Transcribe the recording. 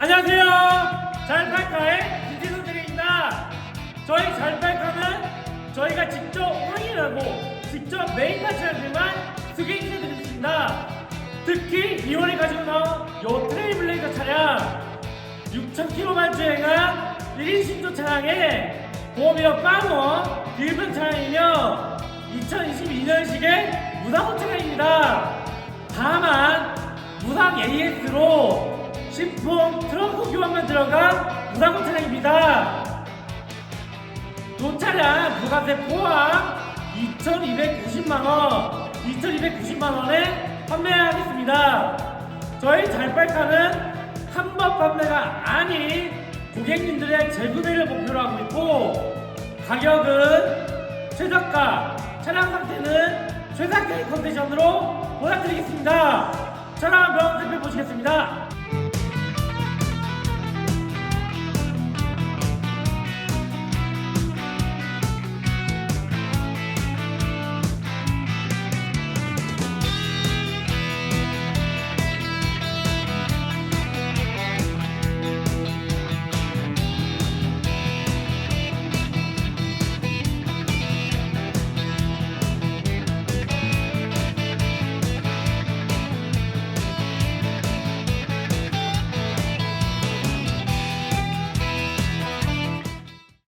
안녕하세요. 잘팔카의 김진우 대리입니다. 저희 잘팔카는 저희가 직접 확인하고 직접 차량들만 소개해 드리겠습니다. 특히 2월에 가지고 나온 요 트레이블레이저 차량 6,000km 주행한 1인 신조 차량에 보험이어 빵원 길분 차량이며 2022년식의 무사고 차량입니다. 다만 무상 AS로 교환만 들어간 무사고 차량입니다. 이 차량 부가세 포함 2,290만원, 2,290만원에 판매하겠습니다. 저희 잘빨카는 한 번 판매가 아닌 고객님들의 재구매를 목표로 하고 있고 가격은 최저가, 차량 상태는 최상의 컨디션으로 보답드리겠습니다. 차량 한번 살펴보시겠습니다.